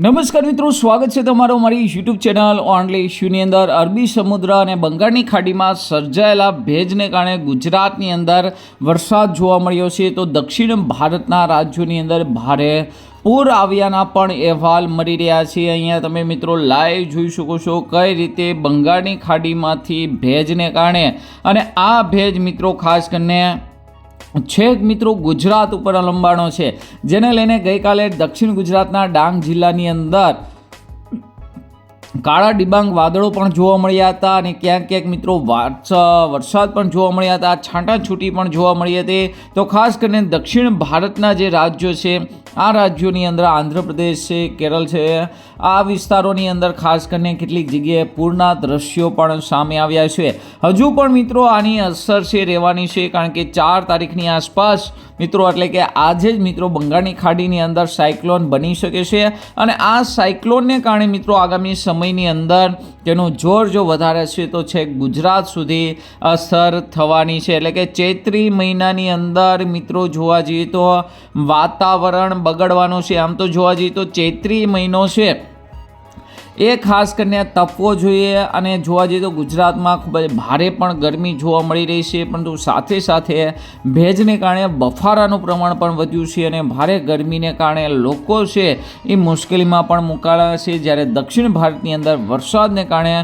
નમસ્કાર મિત્રો, સ્વાગત છે તમારો મારી યુટ્યુબ ચેનલ ઓનલી ઇશ્યુની અંદર. અરબી સમુદ્ર અને બંગાળની ખાડીમાં સર્જાયેલા ભેજને કારણે ગુજરાતની અંદર વરસાદ જોવા મળ્યો છે. તો દક્ષિણ ભારતના રાજ્યોની અંદર ભારે પૂર આવ્યાના પણ અહેવાલ મળી રહ્યા છે. અહીંયા તમે મિત્રો લાઈવ જોઈ શકો છો કઈ રીતે બંગાળની ખાડીમાંથી ભેજને કારણે અને આ ભેજ મિત્રો ખાસ કરીને છેક મિત્રો ગુજરાત ઉપર લંબાણો છે. જેને લઈને ગઈકાલે દક્ષિણ ગુજરાતના ડાંગ જિલ્લાની અંદર કાળા ડિબાંગ વાદળો પણ જોવા મળ્યા હતા અને ક્યાંક ક્યાંક મિત્રો વારસ- વરસાદ પણ જોવા મળ્યા હતા છાંટાછૂટી પણ જોવા મળી હતી. તો ખાસ કરીને દક્ષિણ ભારતના જે રાજ્યો છે આ રાજ્યોની અંદર આંધ્રપ્રદેશ છે, કેરળ છે. આ વિસ્તારોની અંદર ખાસ કરીને કેટલીક જગ્યાએ પૂરના દ્રશ્યો પણ સામે આવ્યા છે. હજુ પણ મિત્રો આની અસર છે, રહેવાની છે, કારણ કે ચાર તારીખની આસપાસ મિત્રો એટલે કે આજે જ મિત્રો બંગાળની ખાડીની અંદર સાયક્લોન બની શકે છે. અને આ સાયક્લોનને કારણે મિત્રો આગામી સમયની અંદર તેનું જોર જો વધારે છે તો છેક ગુજરાત સુધી અસર થવાની છે. એટલે કે ચૈત્રી મહિનાની અંદર મિત્રો જોવા જઈએ તો વાતાવરણ બગડવાનું છે. આમ તો જોવા જઈએ તો ચૈત્રી મહિનો છે. એ ખાસ કરીને તપવો જોઈએ અને જોવા જઈએ તો ગુજરાતમાં ખૂબ જ ભારે પણ ગરમી જોવા મળી રહી છે, પરંતુ સાથે સાથે ભેજને કારણે બફારાનું પ્રમાણ પણ વધ્યું છે અને ભારે ગરમીને કારણે લોકો છે એ મુશ્કેલીમાં પણ મુકાયા છે. જ્યારે દક્ષિણ ભારતની અંદર વરસાદને કારણે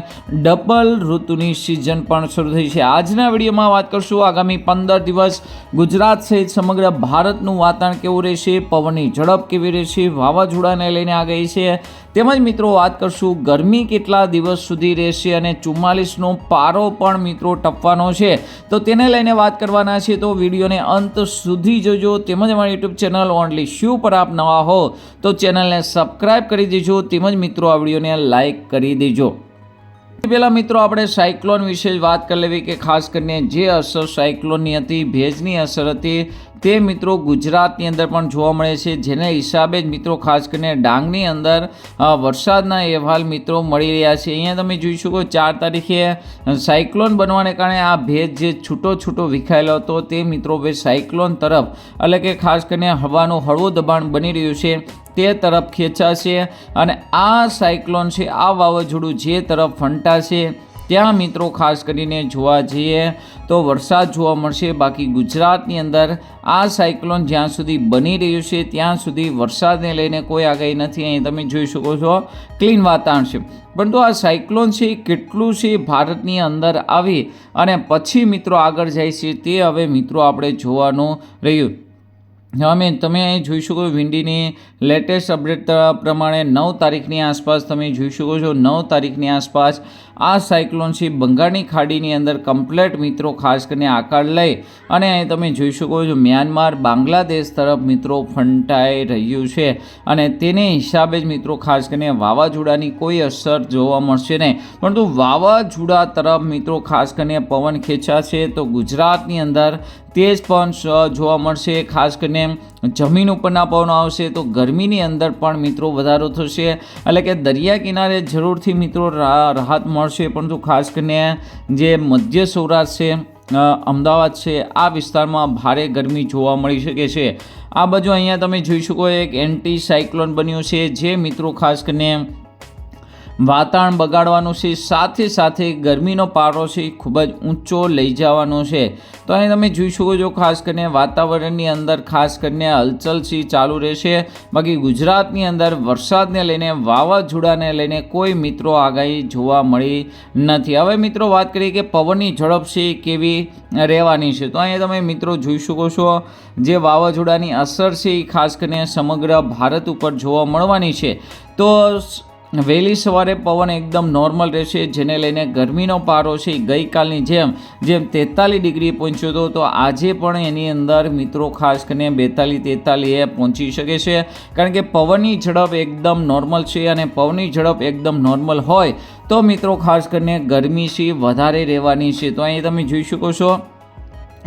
ડબલ ઋતુની સિઝન પણ શરૂ થઈ છે. આજના વિડીયોમાં વાત કરશું આગામી પંદર દિવસ ગુજરાત સહિત સમગ્ર ભારતનું વાતાવરણ કેવું રહેશે, પવનની ઝડપ કેવી રહેશે, વાવાઝોડાને લઈને આગાહી છે. તેમજ મિત્રો વાત કરશું, ગરમી કેટલા દિવસ સુધી રહેશે અને ચુમ્માલીસનો પારો પણ મિત્રો ટપવાનો છે. તો તેને લઈને વાત કરવાના છે, તો વિડીયોને અંત સુધી જોજો. તેમજ અમારી યુટ્યુબ ચેનલ ઓનલી શ્યુ પર આપ નવા હો, તો ચેનલને સબસ્ક્રાઈબ કરી દેજો. તેમજ મિત્રો આ વિડીયોને લાઈક કરી દેજો. પહેલાં મિત્રો આપણે સાયક્લોન વિશે વાત કરી લેવી કે ખાસ કરીને જે અસર સાયક્લોનની હતી, ભેજની અસર હતી, તે મિત્રો ગુજરાતની અંદર પણ જોવા મળે છે. જેને હિસાબે જ મિત્રો ખાસ કરીને ડાંગની અંદર વરસાદના અહેવાલ મિત્રો મળી રહ્યા છે. અહીંયા તમે જોઈ શકો ચાર તારીખે સાયક્લોન બનવાને કારણે આ ભેજ જે છૂટો છૂટો વિખાયેલો હતો તે મિત્રો હવે સાયક્લોન તરફ, એટલે કે ખાસ કરીને હવાનું હળવું દબાણ બની રહ્યું છે. તે તરફ ખેંચાશે અને આ સાયક્લોન છે, આ વાવાઝોડું જે તરફ ફંટાશે, ત્યાં મિત્રો ખાસ કરીને જોવા જઈએ તો વરસાદ જોવા મળશે. બાકી ગુજરાતની અંદર આ સાયક્લોન જ્યાં સુધી બની રહ્યું છે, ત્યાં સુધી વરસાદને લઈને કોઈ આગાહી નથી. અહીં તમે જોઈ શકો છો, ક્લીન વાતાવરણ છે. પરંતુ આ સાયક્લોન છે કેટલું છે, ભારતની અંદર આવી અને પછી મિત્રો આગળ જાય છે, તે હવે મિત્રો આપણે જોવાનું રહ્યું. અમે તમે અહીં જોઈ શકો છો વિંડીની લેટેસ્ટ અપડેટ પ્રમાણે નવ તારીખની આસપાસ તમે જોઈ શકો છો, નવ તારીખની આસપાસ આ સાયક્લોન બંગાળની ખાડીની અંદર કમ્પ્લેટ મિત્રો, ખાસ કરીને આકાર લઈ. અને અહીં તમે જોઈ શકો છો મ્યાનમાર, બાંગ્લાદેશ તરફ મિત્રો ફંટાઈ રહ્યું છે. અને તેને હિસાબે જ મિત્રો, ખાસ કરીને વાવાઝોડાની કોઈ અસર જોવા મળશે નહીં. પરંતુ વાવાઝોડા તરફ મિત્રો, ખાસ કરીને પવન ખેંચા છે તો ગુજરાતની અંદર તેજ પણ જોવા મળશે. ખાસ કરીને જમીન ઉપરના પવનો આવશે તો ગરમીની અંદર પણ મિત્રો વધારો થશે. એટલે કે દરિયા કિનારે જરૂરથી મિત્રો રાહત મળશે. પરંતુ ખાસ કરીને જે મધ્ય સૌરાષ્ટ્ર છે અમદાવાદ છે, આ વિસ્તારમાં ભારે ગરમી જોવા મળી શકે છે. આ બાજુ અહીંયા તમે જોઈ શકો એક એન્ટી સાયક્લોન બન્યું છે. જે મિત્રો ખાસ કરીને વાતાવરણ બગાડવાનું છે, સાથે સાથે ગરમીનો પારો છે, ખૂબ જ ઊંચો લઈ જવાનો છે. તો અહીં તમે જોઈ શકો છો, ખાસ કરીને વાતાવરણની અંદર ખાસ કરીને હલચલ છે, ચાલુ રહેશે. બાકી ગુજરાતની અંદર વરસાદને લઈને, વાવાઝોડાને લઈને કોઈ મિત્રો આગાહી જોવા મળી નથી. હવે મિત્રો વાત કરીએ કે પવનની ઝડપ છે, કેવી રહેવાની છે? તો અહીંયા તમે મિત્રો જોઈ શકો છો, જે વાવાઝોડાની અસર છે, એ ખાસ કરીને સમગ્ર ભારત ઉપર જોવા મળવાની છે. તો વહેલી સવારે પવન એકદમ નોર્મલ રહેશે, જેને લઈને ગરમીનો પારો છે. ગઈકાલની જેમ જેમ તેતાલીસ ડિગ્રી પહોંચ્યો હતો, તો આજે પણ એની અંદર મિત્રો ખાસ કરીને બેતાલીસ તેતાલીસે પહોંચી શકે છે. કારણ કે પવનની ઝડપ એકદમ નોર્મલ છે અને પવનની ઝડપ એકદમ નોર્મલ હોય, તો મિત્રો ખાસ કરીને ગરમી છે, વધારે રહેવાની છે. તો અહીં તમે જોઈ શકો છો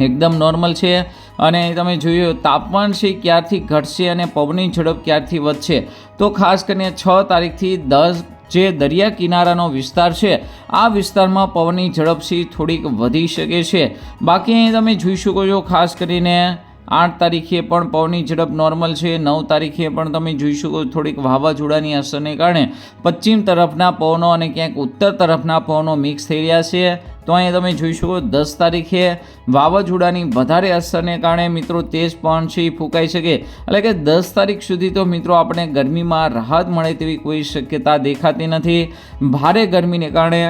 એકદમ નોર્મલ છે. અને તમે જોયું, તાપમાન છે ક્યારથી ઘટશે અને પવનની ઝડપ ક્યારથી વધશે? તો ખાસ કરીને છ તારીખથી દસ જે દરિયા કિનારાનો વિસ્તાર છે, આ વિસ્તારમાં પવનની ઝડપથી થોડીક વધી શકે છે. બાકી અહીં તમે જોઈ શકો છો, ખાસ કરીને આઠ તારીખે પણ પવનની ઝડપ નોર્મલ છે. નવ તારીખે પણ તમે જોઈ શકો થોડીક વાવાઝોડાની અસરને કારણે પશ્ચિમ તરફના પવનો અને ક્યાંક ઉત્તર તરફના પવનો મિક્સ થઈ રહ્યા છે. તો અહીંયા તમે જોઈ શકો દસ તારીખે વાવાઝોડાની વધારે અસરને કારણે મિત્રો તેજ પણ છે એ ફૂંકાઈ શકે. એટલે કે દસ તારીખ સુધી તો મિત્રો આપણે ગરમીમાં રાહત મળે તેવી કોઈ શક્યતા દેખાતી નથી. ભારે ગરમીને કારણે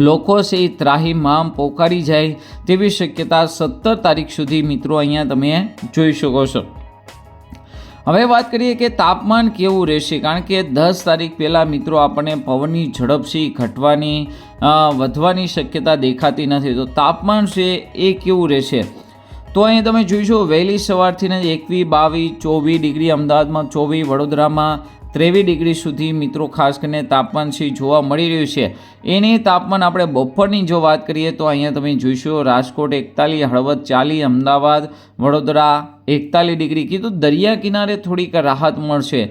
લોકો છે એ ત્રાહીમામ પોકારી જાય તેવી શક્યતા સત્તર તારીખ સુધી મિત્રો અહીંયા તમે જોઈ શકો છો. હવે વાત કરીએ કે તાપમાન કેવું રહેશે, કારણ કે દસ તારીખ પહેલાં મિત્રો આપણને પવનની ઝડપસી ઘટવાની વધવાની શક્યતા દેખાતી નથી. તો તાપમાન છે એ કેવું રહેશે? તો અહીં તમે જોઈશો વહેલી સવારથી ને એકવીસ બાવીસ ચોવીસ ડિગ્રી અમદાવાદમાં, ચોવીસ વડોદરામાં ત્રેવીસ ડિગ્રી સુધી મિત્રો ખાસ કરીને તાપમાન છે જોવા મળી રહ્યું છે. એની તાપમાન આપણે બપોરની જો વાત કરીએ તો અહીંયા તમે જોઈશો રાજકોટ એકતાલીસ, હળવદ ચાલીસ, અમદાવાદ, વડોદરા એકતાલીસ ડિગ્રી. કીધું દરિયા કિનારે થોડીક રાહત મળશે.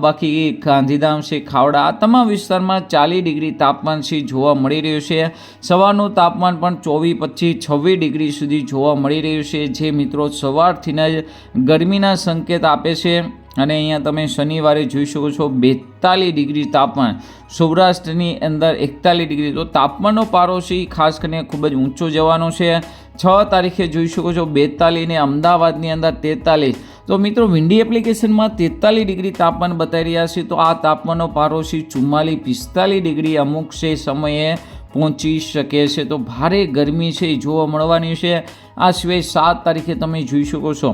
બાકી ગાંધીધામ છે, ખાવડા, આ તમામ વિસ્તારમાં ચાલીસ ડિગ્રી તાપમાન છે જોવા મળી રહ્યું છે. સવારનું તાપમાન પણ ચોવીસ, પચીસ, છવ્વીસ ડિગ્રી સુધી જોવા મળી રહ્યું છે. જે મિત્રો સવારથી જ ગરમીના સંકેત આપે છે. અને અહીંયા તમે શનિવારે જોઈ શકો છો બેતાલીસ ડિગ્રી તાપમાન. સૌરાષ્ટ્રની અંદર એકતાલીસ ડિગ્રી. તો તાપમાનનો પારો છે ખાસ કરીને ખૂબ જ ઊંચો જવાનો છે. છ તારીખે જોઈ શકો છો બેતાલીસ ને અમદાવાદની અંદર તેતાલીસ. તો મિત્રો વિન્ડી એપ્લિકેશનમાં તેતાલીસ ડિગ્રી તાપમાન બતાવી રહ્યા છે. તો આ તાપમાનનો પારો છે ચુમ્માલીસ પિસ્તાલીસ ડિગ્રી અમુક છે સમયે પહોંચી શકે છે. તો ભારે ગરમી છે જોવા મળવાની છે. આ સિવાય સાત તારીખે તમે જોઈ શકો છો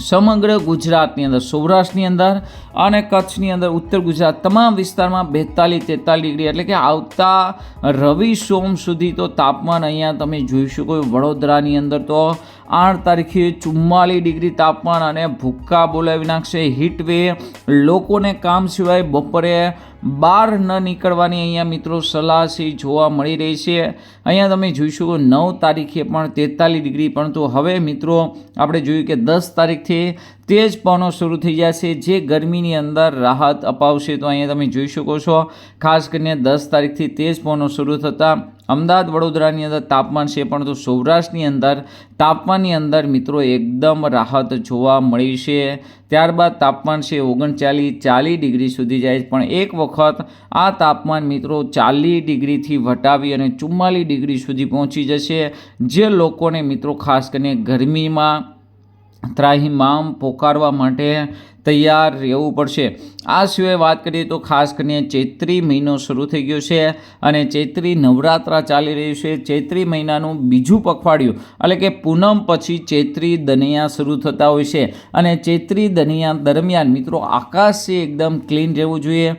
સમગ્ર ગુજરાતની અંદર, સૌરાષ્ટ્રની અંદર અને કચ્છની અંદર, ઉત્તર ગુજરાત તમામ વિસ્તારમાં બેતાલીસ, તેતાલીસ ડિગ્રી એટલે કે આવતા રવિ સોમ સુધી તો તાપમાન અહીંયા તમે જોઈ શકો. વડોદરાની અંદર તો આઠ તારીખે ચુમ્માલીસ ડિગ્રી તાપમાન અને ભૂક્કા બોલાવી નાખશે. હીટ વેવ લોકોને કામ સિવાય બપોરે બહાર ન નીકળવાની અહીંયા મિત્રો સલાહ છે, જોવા મળી રહી છે. અહીંયા તમે જોઈ શકો નવ તારીખે પણ તેતાલીસ ડિગ્રી પરંતુ હવે મિત્રો આપણે જોયું કે દસ તારીખથી તેજ પવનો શરૂ થઈ જશે, જે ગરમીની અંદર રાહત અપાવશે. તો અહીંયા તમે જોઈ શકો છો, ખાસ કરીને દસ તારીખથી તેજ પવનો શરૂ થતાં અમદાવાદ વડોદરાની અંદર તાપમાન છે, પરંતુ સૌરાષ્ટ્રની અંદર તાપમાનની અંદર મિત્રો એકદમ રાહત જોવા મળી છે. ત્યારબાદ તાપમાન છે ઓગણચાલીસ ચાલીસ ડિગ્રી સુધી જાય પણ એક વખત આ તાપમાન મિત્રો ચાલીસ ડિગ્રીથી વટાવી અને ચુમ્માલીસ ડિગ્રી સુધી પહોંચી જશે. જે લોકોને મિત્રો ખાસ કરીને ગરમીમાં ત્રાહિમામ પોકારવા માટે તૈયાર રહેવું પડશે. આ સિવાય વાત કરીએ તો ખાસ કરીને ચૈત્રી મહિનો શરૂ થઈ ગયો છે અને ચૈત્રી નવરાત્રા ચાલી રહ્યું છે. ચૈત્રી મહિનાનું બીજું પખવાડિયું, એટલે કે પૂનમ પછી ચૈત્રી દનિયા શરૂ થતા હોય છે. અને ચૈત્રી દનિયા દરમિયાન મિત્રો આકાશ છે એકદમ ક્લીન રહેવું જોઈએ.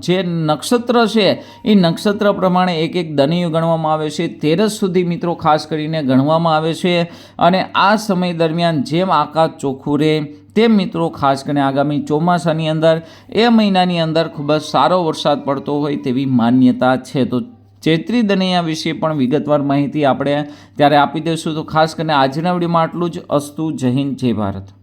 જે નક્ષત્ર છે, એ નક્ષત્ર પ્રમાણે એક એક દનિયું ગણવામાં આવે છે. તેરસ સુધી મિત્રો ખાસ કરીને ગણવામાં આવે છે. અને આ સમય દરમિયાન જેમ આકાશ ચોખ્ખું રહે તેમ મિત્રો, ખાસ કરીને આગામી ચોમાસાની અંદર, એ મહિનાની અંદર ખૂબ જ સારો વરસાદ પડતો હોય તેવી માન્યતા છે. તો ચૈત્રી દનૈયા વિશે પણ વિગતવાર માહિતી આપણે ત્યારે આપી દઈશું. તો ખાસ કરીને આજના વિડીયોમાં આટલું જ. અસ્તુ, જય હિન્દ, જય ભારત.